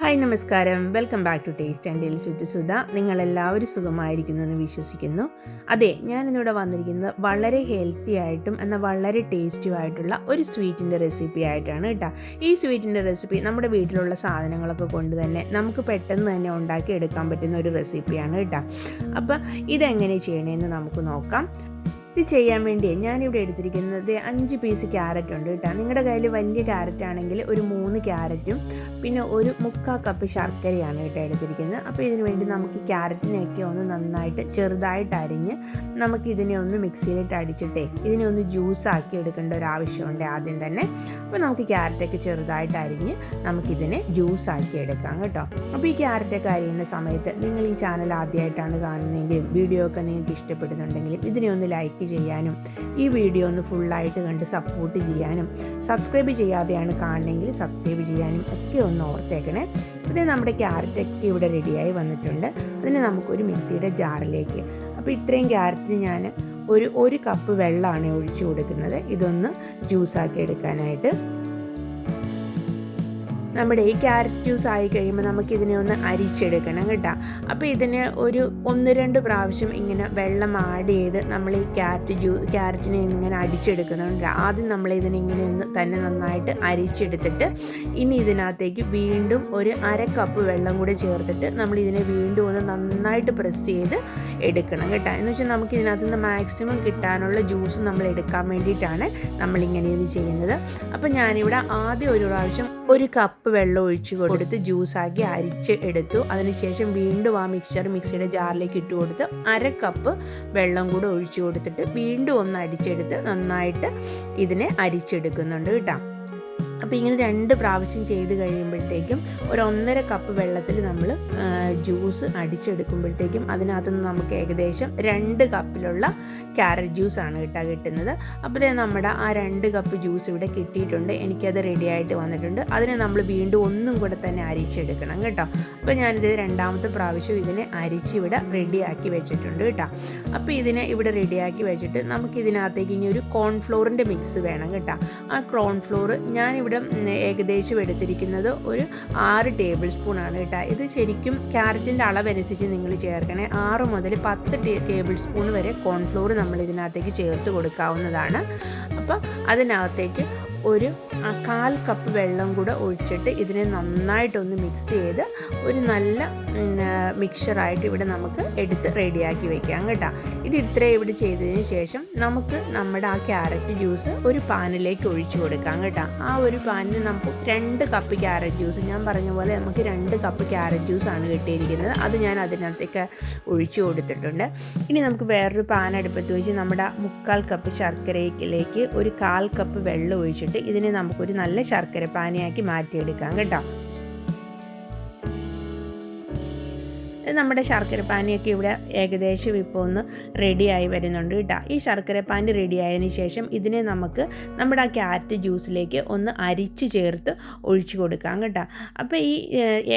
Hi നമസ്കാരം. Welcome back to taste and dale with Sudha. നിങ്ങളെല്ലാവരും സുഖമായിരിക്കുന്നു എന്ന് വിശ്വസിക്കുന്നു. അതെ ഞാനിന്നിവിടെ വന്നിരിക്കുന്നത് വളരെ ഹെൽത്തി ആയിട്ടും എന്നാൽ വളരെ ടേസ്റ്റി ആയിട്ടുള്ള ഒരു സ്വീറ്റിന്റെ റെസിപ്പി ആയിട്ടാണ് കേട്ടോ. ഈ സ്വീറ്റിന്റെ റെസിപ്പി നമ്മുടെ വീട്ടിലുള്ള സാധനങ്ങളൊക്കെ കൊണ്ട് തന്നെ നമുക്ക് പെട്ടെന്ന് തന്നെ ഉണ്ടാക്കി എടുക്കാൻ പറ്റുന്ന ഒരു റെസിപ്പിയാണ് കേട്ടോ. അപ്പോൾ ഇതെങ്ങനെ ചെയ്യണമെന്ന് നമുക്ക് നോക്കാം. ഇത് ചെയ്യാൻ വേണ്ടി ഞാനിവിടെ എടുത്തിരിക്കുന്നത്. അഞ്ച് പീസ് ക്യാരറ്റ് ഉണ്ട് കേട്ടോ. നിങ്ങളുടെ കയ്യിൽ വലിയ ക്യാരറ്റ് ആണെങ്കിൽ ഒരു മൂന്ന് ക്യാരറ്റും പിന്നെ ഒരു മുക്കാ കപ്പ് ശർക്കരയാണ് കേട്ടോ എടുത്തിരിക്കുന്നത്. അപ്പോൾ ഇതിന് വേണ്ടി നമുക്ക് ക്യാരറ്റിനെയൊക്കെ ഒന്ന് നന്നായിട്ട് ചെറുതായിട്ട് അരിഞ്ഞ് നമുക്ക് ഇതിനെ ഒന്ന് മിക്സിയിലിട്ട് അടിച്ചിട്ടേ ഇതിനെ ഒന്ന് ജ്യൂസ് ആക്കി എടുക്കേണ്ട ഒരു ആവശ്യമുണ്ട് ആദ്യം തന്നെ. അപ്പോൾ നമുക്ക് ക്യാരറ്റൊക്കെ ചെറുതായിട്ട് അരിഞ്ഞ് നമുക്കിതിനെ ജ്യൂസ് ആക്കി എടുക്കാം കേട്ടോ. അപ്പോൾ ഈ ക്യാരറ്റൊക്കെ അരിയുന്ന സമയത്ത് നിങ്ങൾ ഈ ചാനൽ ആദ്യമായിട്ടാണ് കാണുന്നതെങ്കിലും വീഡിയോ ഒക്കെ നിങ്ങൾക്ക് ഇഷ്ടപ്പെടുന്നുണ്ടെങ്കിലും ഇതിനെ ഒന്ന് ലൈക്ക് ചെയ്യാനും ഈ വീഡിയോ ഒന്ന് ഫുള്ളായിട്ട് കണ്ട് സപ്പോർട്ട് ചെയ്യാനും സബ്സ്ക്രൈബ് ചെയ്യാതെയാണ് കാണണമെങ്കിൽ സബ്സ്ക്രൈബ് ചെയ്യാനും ഒക്കെ ഒന്ന് ഓർത്തേക്കണേ. ഇത് നമ്മുടെ ക്യാരറ്റൊക്കെ ഇവിടെ റെഡിയായി വന്നിട്ടുണ്ട്. അതിനെ നമുക്കൊരു മിക്സിയുടെ ജാറിലേക്ക്. അപ്പോൾ ഇത്രയും ക്യാരറ്റിന് ഞാൻ ഒരു ഒരു കപ്പ് വെള്ളമാണ് ഒഴിച്ചു കൊടുക്കുന്നത്. ഇതൊന്ന് ജ്യൂസാക്കി എടുക്കാനായിട്ട്. നമ്മുടെ ഈ ക്യാരറ്റ് ജ്യൂസ് ആയി കഴിയുമ്പോൾ നമുക്കിതിനെ ഒന്ന് അരിച്ചെടുക്കണം കേട്ടോ. അപ്പോൾ ഇതിന് ഒരു ഒന്ന് രണ്ട് പ്രാവശ്യം ഇങ്ങനെ വെള്ളം ആഡ് ചെയ്ത് നമ്മൾ ഈ ക്യാരറ്റ് ജ്യൂ ക്യാരറ്റിനെ ഇങ്ങനെ അടിച്ചെടുക്കുന്നുണ്ട്. ആദ്യം നമ്മൾ ഇതിനിങ്ങനെ ഒന്ന് തന്നെ നന്നായിട്ട് അരിച്ചെടുത്തിട്ട് ഇനി ഇതിനകത്തേക്ക് വീണ്ടും ഒരു അര കപ്പ് വെള്ളം കൂടി ചേർത്തിട്ട് നമ്മൾ ഇതിനെ വീണ്ടും ഒന്ന് നന്നായിട്ട് പ്രസ് ചെയ്ത് എടുക്കണം കേട്ടോ. എന്ന് വെച്ചാൽ നമുക്ക് ഇതിനകത്ത് നിന്ന് മാക്സിമം കിട്ടാനുള്ള ജ്യൂസ് നമ്മൾ എടുക്കാൻ വേണ്ടിയിട്ടാണ് നമ്മളിങ്ങനെ ഇത് ചെയ്യുന്നത്. അപ്പോൾ ഞാനിവിടെ ആദ്യം ഒരു പ്രാവശ്യം ഒരു കപ്പ് വെള്ളം ഒഴിച്ചു കൊടുത്ത് ജ്യൂസാക്കി അരിച്ച് എടുത്തു. അതിനുശേഷം വീണ്ടും ആ മിക്സർ മിക്സിയുടെ ജാറിലേക്ക് ഇട്ട് കൊടുത്ത് അര കപ്പ് വെള്ളം കൂടെ ഒഴിച്ചു കൊടുത്തിട്ട് വീണ്ടും ഒന്ന് അടിച്ചെടുത്ത് നന്നായിട്ട് ഇതിനെ അരിച്ചെടുക്കുന്നുണ്ട് കേട്ടോ. അപ്പോൾ ഇങ്ങനെ രണ്ട് പ്രാവശ്യം ചെയ്ത് കഴിയുമ്പോഴത്തേക്കും ഒരു ഒന്നര കപ്പ് വെള്ളത്തിൽ നമ്മൾ ജ്യൂസ് അടിച്ചെടുക്കുമ്പോഴത്തേക്കും അതിനകത്ത് നിന്ന് നമുക്ക് ഏകദേശം രണ്ട് കപ്പിലുള്ള ക്യാരറ്റ് ജ്യൂസാണ് കിട്ടാ കിട്ടുന്നത്. അപ്പോൾ നമ്മുടെ ആ രണ്ട് കപ്പ് ജ്യൂസ് ഇവിടെ കിട്ടിയിട്ടുണ്ട്. എനിക്കത് റെഡി ആയിട്ട് വന്നിട്ടുണ്ട്. അതിനെ നമ്മൾ വീണ്ടും ഒന്നും കൂടെ തന്നെ അരിച്ചെടുക്കണം കേട്ടോ. അപ്പോൾ ഞാനിത് രണ്ടാമത്തെ പ്രാവശ്യം ഇതിനെ അരിച്ച് ഇവിടെ റെഡിയാക്കി വെച്ചിട്ടുണ്ട് കേട്ടോ. അപ്പോൾ ഇതിനെ ഇവിടെ റെഡിയാക്കി വെച്ചിട്ട് നമുക്ക് ഇതിനകത്തേക്ക് ഇനി ഒരു കോൺഫ്ലോറിന്റെ മിക്സ് വേണം കേട്ടോ. ആ കോൺഫ്ലോർ ഞാനിവിടെ ഏകദേശം എടുത്തിരിക്കുന്നത് ഒരു ആറ് ടേബിൾ സ്പൂൺ ആണ് കേട്ടോ. ഇത് ശരിക്കും ക്യാരറ്റിന്റെ അളവനുസരിച്ച് നിങ്ങൾ ചേർക്കണേ. ആറ് മുതൽ പത്ത് ടേബിൾ സ്പൂൺ വരെ കോൺഫ്ലോർ നമ്മൾ ഇതിനകത്തേക്ക് ചേർത്ത് കൊടുക്കാവുന്നതാണ്. അപ്പം അതിനകത്തേക്ക് ഒരു കാൽ കപ്പ് വെള്ളം കൂടെ ഒഴിച്ചിട്ട് ഇതിനെ നന്നായിട്ടൊന്ന് മിക്സ് ചെയ്ത് ഒരു നല്ല മിക്സറായിട്ട് ഇവിടെ നമുക്ക് എടുത്ത് റെഡിയാക്കി വെക്കാം കേട്ടോ. ഇത് ഇത്രയും ഇവിടെ ചെയ്തതിന് ശേഷം നമുക്ക് നമ്മുടെ ആ ക്യാരറ്റ് ജ്യൂസ് ഒരു പാനിലേക്ക് ഒഴിച്ചു കൊടുക്കാം കേട്ടോ. ആ ഒരു പാനിന് നമുക്ക് രണ്ട് കപ്പ് ക്യാരറ്റ് ജ്യൂസ് ഞാൻ പറഞ്ഞ പോലെ നമുക്ക് രണ്ട് കപ്പ് ക്യാരറ്റ് ജ്യൂസാണ് കിട്ടിയിരിക്കുന്നത്. അത് ഞാൻ അതിനകത്തേക്ക് ഒഴിച്ചു കൊടുത്തിട്ടുണ്ട്. ഇനി നമുക്ക് വേറൊരു പാൻ അടുപ്പത്ത് വെച്ച് നമ്മുടെ മുക്കാൽ കപ്പ് ശർക്കരയിലേക്ക് ഒരു കാൽ കപ്പ് വെള്ളം ഒഴിച്ചിട്ട് ഇതിനെ നമുക്കൊരു നല്ല ശർക്കര പാനിയാക്കി മാറ്റിയെടുക്കാം കേട്ടോ. നമ്മുടെ ശർക്കര പാനിയൊക്കെ ഇവിടെ ഏകദേശം ഇപ്പോൾ ഒന്ന് റെഡിയായി വരുന്നുണ്ട് കേട്ടോ. ഈ ശർക്കര പാനി റെഡി ആയതിന് ശേഷം ഇതിനെ നമുക്ക് നമ്മുടെ ആ ക്യാരറ്റ് ജ്യൂസിലേക്ക് ഒന്ന് അരിച്ച് ചേർത്ത് ഒഴിച്ചു കൊടുക്കാം കേട്ടോ. അപ്പോൾ ഈ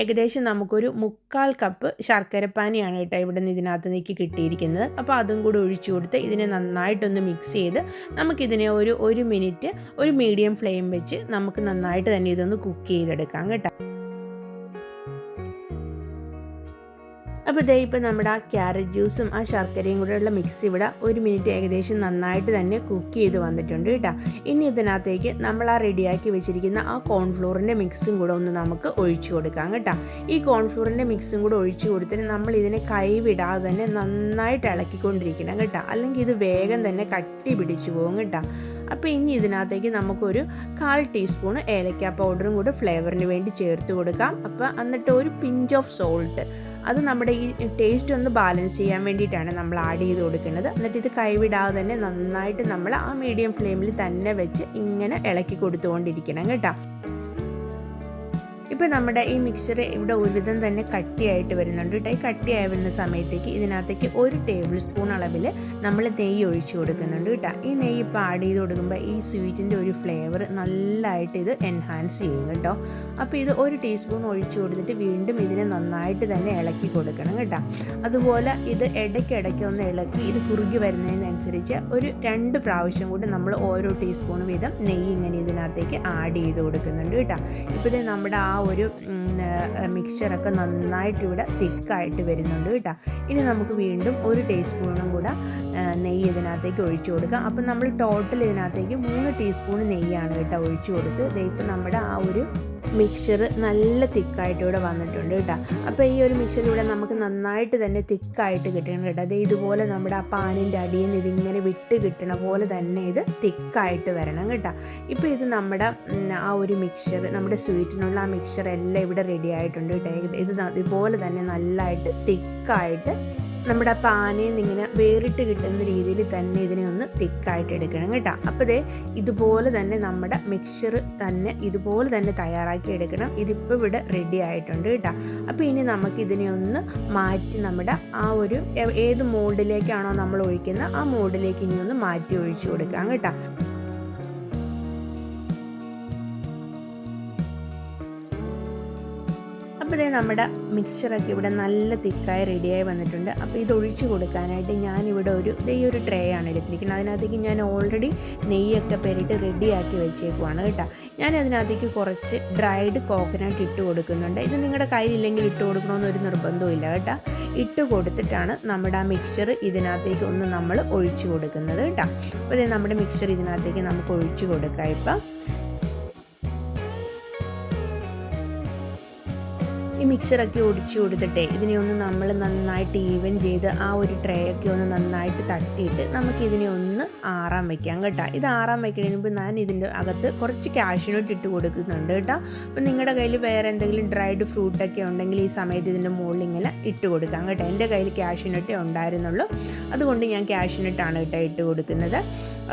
ഏകദേശം നമുക്കൊരു മുക്കാൽ കപ്പ് ശർക്കര പാനിയാണ് കേട്ടോ ഇവിടെ നിന്ന് ഇതിനകത്ത് നിൽക്കി കിട്ടിയിരിക്കുന്നത്. അപ്പോൾ അതും കൂടി ഒഴിച്ചു കൊടുത്ത് ഇതിനെ നന്നായിട്ടൊന്ന് മിക്സ് ചെയ്ത് നമുക്കിതിനെ ഒരു ഒരു മിനിറ്റ് ഒരു മീഡിയം ഫ്ലെയിം വെച്ച് നമുക്ക് നന്നായിട്ട് തന്നെ ഇതൊന്ന് കുക്ക് ചെയ്തെടുക്കാം കേട്ടോ. അപ്പോൾ ഇതേ ഇപ്പോൾ നമ്മുടെ ആ ക്യാരറ്റ് ജ്യൂസും ആ ശർക്കരയും കൂടെയുള്ള മിക്സ് ഇവിടെ ഒരു മിനിറ്റ് ഏകദേശം നന്നായിട്ട് തന്നെ കുക്ക് ചെയ്ത് വന്നിട്ടുണ്ട് കേട്ടോ. ഇനി ഇതിനകത്തേക്ക് നമ്മൾ ആ റെഡിയാക്കി വെച്ചിരിക്കുന്ന ആ കോൺഫ്ലോറിന്റെ മിക്സും കൂടെ ഒന്ന് നമുക്ക് ഒഴിച്ചു കൊടുക്കാം കേട്ടോ. ഈ കോൺഫ്ലോറിന്റെ മിക്സും കൂടെ ഒഴിച്ചു കൊടുത്തിട്ട് നമ്മൾ ഇതിനെ കൈവിടാതെ തന്നെ നന്നായിട്ട് ഇളക്കിക്കൊണ്ടിരിക്കണം കേട്ടോ. അല്ലെങ്കിൽ ഇത് വേഗം തന്നെ കട്ടി പിടിച്ചു പോകും കേട്ടോ. അപ്പോൾ ഇനി ഇതിനകത്തേക്ക് നമുക്കൊരു കാൽ ടീസ്പൂൺ ഏലക്ക പൗഡറും കൂടെ ഫ്ലേവറിന് വേണ്ടി ചേർത്ത് കൊടുക്കാം. അപ്പോൾ എന്നിട്ട് ഒരു പിഞ്ച് ഓഫ് സോൾട്ട് അത് നമ്മുടെ ഈ ടേസ്റ്റ് ഒന്ന് ബാലൻസ് ചെയ്യാൻ വേണ്ടിയിട്ടാണ് നമ്മൾ ആഡ് ചെയ്ത് കൊടുക്കുന്നത്. എന്നിട്ട് ഇത് കൈവിടാതെ തന്നെ നന്നായിട്ട് നമ്മൾ ആ മീഡിയം ഫ്ലെയിമിൽ തന്നെ വെച്ച് ഇങ്ങനെ ഇളക്കി കൊടുത്തുകൊണ്ടിരിക്കണം കേട്ടോ. ഇപ്പോൾ നമ്മുടെ ഈ മിക്സ്ചർ ഇവിടെ ഒരുവിധം തന്നെ കട്ടിയായിട്ട് വരുന്നുണ്ട് കേട്ടോ ഈ കട്ടിയായി വരുന്ന സമയത്തേക്ക് ഇതിനകത്തേക്ക് ഒരു ടേബിൾ സ്പൂൺ അളവിൽ നമ്മൾ നെയ്യ് ഒഴിച്ചു കൊടുക്കുന്നുണ്ട് കേട്ടോ ഈ നെയ്യ് ഇപ്പോൾ ആഡ് ചെയ്ത് കൊടുക്കുമ്പോൾ ഈ സ്വീറ്റിന്റെ ഒരു ഫ്ലേവർ നല്ലതായിട്ട് ഇത് എൻഹാൻസ് ചെയ്യും കേട്ടോ അപ്പോൾ ഇത് ഒരു ടീസ്പൂൺ ഒഴിച്ചു കൊടുത്തിട്ട് വീണ്ടും ഇതിനെ നന്നായിട്ട് തന്നെ ഇളക്കി കൊടുക്കണം കേട്ടോ അതുപോലെ ഇത് ഇടയ്ക്കിടയ്ക്ക് ഒന്ന് ഇളക്കി ഇത് കുറുകി വരുന്നതിനനുസരിച്ച് ഒരു രണ്ട് പ്രാവശ്യം കൂടി നമ്മൾ ഓരോ ടീസ്പൂൺ വീതം നെയ്യ് ഇങ്ങനെ ഇതിനകത്തേക്ക് ആഡ് ചെയ്ത് കൊടുക്കുന്നുണ്ട് കേട്ടോ ഇപ്പോൾ ഇത് നമ്മുടെ ആ ഒരു മിക്സ്ചറൊക്കെ നന്നായിട്ട് ഇവിടെ തിക്കായിട്ട് വരുന്നുണ്ട് കേട്ടോ. ഇനി നമുക്ക് വീണ്ടും ഒരു ടീസ്പൂണും കൂടെ നെയ്യ് ഇതിനകത്തേക്ക് ഒഴിച്ചു കൊടുക്കാം. അപ്പം നമ്മൾ ടോട്ടൽ ഇതിനകത്തേക്ക് മൂന്ന് ടീസ്പൂൺ നെയ്യാണ് കേട്ടോ ഒഴിച്ചു കൊടുത്ത്. ഇപ്പം നമ്മുടെ ആ ഒരു മിക്സ്ചർ നല്ല തിക്കായിട്ട് ഇവിടെ വന്നിട്ടുണ്ട് കേട്ടോ. അപ്പോൾ ഈ ഒരു മിക്സ്ചർ നമുക്ക് നന്നായിട്ട് തന്നെ തിക്കായിട്ട് കിട്ടണം കേട്ടോ. അത് ഇതുപോലെ നമ്മുടെ ആ പാനിന്റെ അടിയിൽ നിന്ന് ഇതിങ്ങനെ വിട്ട് കിട്ടണ പോലെ തന്നെ ഇത് തിക്കായിട്ട് വരണം കേട്ടോ. ഇപ്പോൾ ഇത് നമ്മുടെ ആ ഒരു മിക്സ്ചർ നമ്മുടെ സ്വീറ്റിനുള്ള ആ മിക്സ്ചർ എല്ലാം ഇവിടെ റെഡി ആയിട്ടുണ്ട് കേട്ടോ. ഇത് ഇതുപോലെ തന്നെ നല്ലതായിട്ട് തിക്കായിട്ട് നമ്മുടെ പാനയിൽ നിന്ന് ഇങ്ങനെ വേറിട്ട് കിട്ടുന്ന രീതിയിൽ തന്നെ ഇതിനെ ഒന്ന് തിക്കായിട്ട് എടുക്കണം കേട്ടോ. അപ്പോൾ ഇതേ ഇതുപോലെ തന്നെ നമ്മുടെ മിക്സ്ചർ തന്നെ ഇതുപോലെ തന്നെ തയ്യാറാക്കി എടുക്കണം. ഇതിപ്പോൾ ഇവിടെ റെഡി ആയിട്ടുണ്ട് കേട്ടോ. അപ്പോൾ ഇനി നമുക്ക് ഇതിനെ ഒന്ന് മാറ്റി നമ്മുടെ ആ ഒരു ഏത് മോഡിലേക്കാണോ നമ്മൾ ഒഴിക്കുന്നത് ആ മോഡിലേക്ക് ഇനി ഒന്ന് മാറ്റി ഒഴിച്ചു കൊടുക്കാം കേട്ടോ. നമ്മുടെ മിക്സ്ചറൊക്കെ ഇവിടെ നല്ല തിക്കായി റെഡിയായി വന്നിട്ടുണ്ട്. അപ്പോൾ ഇത് ഒഴിച്ചു കൊടുക്കാനായിട്ട് ഞാനിവിടെ ഒരു ഈ ഒരു ട്രേ ആണ് എടുത്തിരിക്കുന്നത്. അതിനകത്തേക്ക് ഞാൻ ഓൾറെഡി നെയ്യൊക്കെ പെരിട്ട് റെഡിയാക്കി വെച്ചേക്കുവാണ് കേട്ടോ. ഞാൻ അതിനകത്തേക്ക് കുറച്ച് ഡ്രൈഡ് കോക്കനട്ട് ഇട്ട് കൊടുക്കുന്നുണ്ട്. ഇത് നിങ്ങളുടെ കയ്യിലില്ലെങ്കിൽ ഇട്ട് കൊടുക്കണമെന്നൊരു നിർബന്ധവും ഇല്ല കേട്ടോ. ഇട്ട് കൊടുത്തിട്ടാണ് നമ്മുടെ ആ മിക്സ്ചർ ഇതിനകത്തേക്ക് ഒന്ന് നമ്മൾ ഒഴിച്ചു കൊടുക്കുന്നത് കേട്ടോ. അപ്പോൾ നമ്മുടെ മിക്സ്ചർ ഇതിനകത്തേക്ക് നമുക്ക് ഒഴിച്ചു കൊടുക്കാം ഇപ്പം. മിക്സറൊക്കെ ഒടിച്ചു കൊടുത്തിട്ടേ ഇതിനെ ഒന്ന് നമ്മൾ നന്നായിട്ട് ഈവൻ ചെയ്ത് ആ ഒരു ട്രേ ഒക്കെ ഒന്ന് നന്നായിട്ട് തട്ടിയിട്ട് നമുക്ക് ഇതിനെ ഒന്ന് ആറാൻ വെക്കാം കേട്ടോ. ഇത് ആറാൻ വയ്ക്കുന്നതിന് മുമ്പ് ഞാൻ ഇതിന്റെ അകത്ത് കുറച്ച് കാഷ്യൂനട്ട് ഇട്ട് കൊടുക്കുന്നുണ്ട് കേട്ടോ. അപ്പം നിങ്ങളുടെ കയ്യിൽ വേറെ എന്തെങ്കിലും ഡ്രൈഡ് ഫ്രൂട്ടൊക്കെ ഉണ്ടെങ്കിൽ ഈ സമയത്ത് ഇതിന്റെ മുകളിൽ ഇങ്ങനെ ഇട്ട് കൊടുക്കാം കേട്ടോ. എന്റെ കയ്യിൽ കാഷ്യൂനട്ടേ ഉണ്ടായിരുന്നുള്ളൂ. അതുകൊണ്ട് ഞാൻ കാഷ്യൂനട്ടാണ് കേട്ടോ ഇട്ട് കൊടുക്കുന്നത്.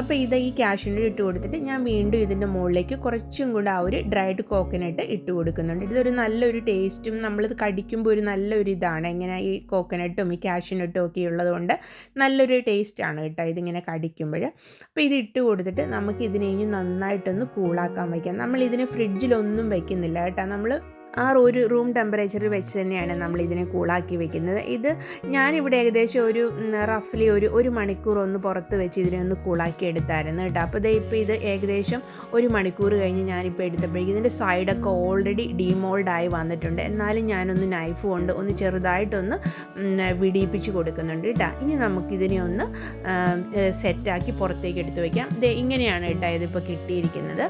അപ്പോൾ ഇത് ഈ കാഷ്യൂനട്ട് ഇട്ട് കൊടുത്തിട്ട് ഞാൻ വീണ്ടും ഇതിന്റെ മുകളിലേക്ക് കുറച്ചും കൂടെ ആ ഒരു ഡ്രൈഡ് കോക്കനട്ട് ഇട്ട് കൊടുക്കുന്നുണ്ട്. ഇതൊരു നല്ലൊരു ടേസ്റ്റും നമ്മളിത് കടിക്കുമ്പോൾ ഒരു നല്ലൊരു ഇതാണ്. ഇങ്ങനെ ഈ കോക്കനട്ടും ഈ കാഷ്യൂനട്ടും ഒക്കെ ഉള്ളതുകൊണ്ട് നല്ലൊരു ടേസ്റ്റാണ് കേട്ടോ ഇതിങ്ങനെ കടിക്കുമ്പോൾ അപ്പോൾ ഇത് ഇട്ട് കൊടുത്തിട്ട് നമുക്ക് ഇതിനെ ഇനി നന്നായിട്ടൊന്ന് കൂളാക്കാൻ വയ്ക്കാം നമ്മൾ ഇതിനെ ഫ്രിഡ്ജിലൊന്നും വയ്ക്കുന്നില്ല കേട്ടോ. നമ്മൾ ആ ഒരു റൂം ടെമ്പറേച്ചറിൽ വെച്ച് തന്നെയാണ് നമ്മൾ ഇതിനെ കൂളാക്കി വെക്കുന്നത്. ഇത് ഞാനിവിടെ ഏകദേശം ഒരു റഫ്ലി ഒരു ഒരു മണിക്കൂർ ഒന്ന് പുറത്ത് വെച്ച് ഇതിനെ ഒന്ന് കൂളാക്കി എടുത്തായിരുന്നു കേട്ടോ. അപ്പോൾ ദേ ഇപ്പോൾ ഇത് ഏകദേശം ഒരു മണിക്കൂർ കഴിഞ്ഞ് ഞാനിപ്പോൾ എടുത്തപ്പോഴേക്കും ഇതിന്റെ സൈഡൊക്കെ ഓൾറെഡി ഡീമോൾഡ് ആയി വന്നിട്ടുണ്ട്. എന്നാലും ഞാനൊന്ന് നൈഫ് കൊണ്ട് ഒന്ന് ചെറുതായിട്ടൊന്ന് വിടിയിപ്പിച്ച് കൊടുക്കുന്നുണ്ട് കേട്ടോ. ഇനി നമുക്കിതിനെ ഒന്ന് സെറ്റാക്കി പുറത്തേക്ക് എടുത്ത് വയ്ക്കാം ദേ ഇങ്ങനെയാണ് കേട്ടോ ഇതിപ്പോൾ കിട്ടിയിരിക്കുന്നത്.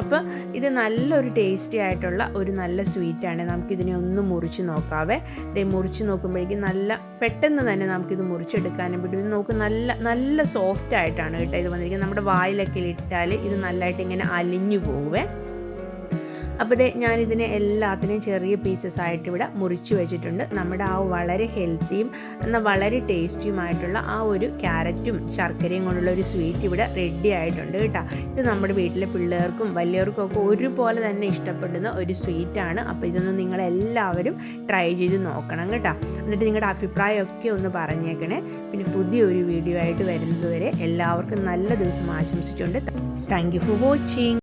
അപ്പോൾ ഇത് നല്ലൊരു ടേസ്റ്റി ആയിട്ടുള്ള ഒരു നല്ല സ്വീറ്റാണ് നമുക്കിതിനെ ഒന്ന് മുറിച്ച് നോക്കാവേ. ഇത് മുറിച്ച് നോക്കുമ്പോഴേക്കും നല്ല പെട്ടെന്ന് തന്നെ നമുക്കിത് മുറിച്ചെടുക്കാനും പറ്റും. നോക്ക് നല്ല നല്ല സോഫ്റ്റ് ആയിട്ടാണ് കേട്ടോ ഇത് വന്നിരിക്കുന്നത്. നമ്മുടെ വായിലൊക്കെ ഇട്ടാൽ ഇത് നല്ലതായിട്ട് ഇങ്ങനെ അലിഞ്ഞു പോവേ. അപ്പോൾ ദേ ഞാനിതിനെ എല്ലാത്തിനെയും ചെറിയ പീസസ് ആയിട്ട് ഇവിടെ മുറിച്ച് വെച്ചിട്ടുണ്ട്. നമ്മുടെ ആ വളരെ ഹെൽത്തിയും എന്നാൽ വളരെ ടേസ്റ്റിയുമായിട്ടുള്ള ആ ഒരു ക്യാരറ്റും ശർക്കരയും കൊണ്ടുള്ള ഒരു സ്വീറ്റ് ഇവിടെ റെഡി ആയിട്ടുണ്ട് കേട്ടോ. ഇത് നമ്മുടെ വീട്ടിലെ പിള്ളേർക്കും വലിയവർക്കും ഒക്കെ ഒരുപോലെ തന്നെ ഇഷ്ടപ്പെടുന്ന ഒരു സ്വീറ്റാണ് അപ്പോൾ ഇതൊന്ന് നിങ്ങളെല്ലാവരും ട്രൈ ചെയ്ത് നോക്കണം കേട്ടോ. എന്നിട്ട് നിങ്ങളുടെ അഭിപ്രായമൊക്കെ ഒന്ന് പറഞ്ഞേക്കണേ. പിന്നെ പുതിയൊരു വീഡിയോ ആയിട്ട് വരുന്നതുവരെ എല്ലാവർക്കും നല്ല ദിവസം ആശംസിച്ചുകൊണ്ട് താങ്ക് യു ഫോർ വാച്ചിങ്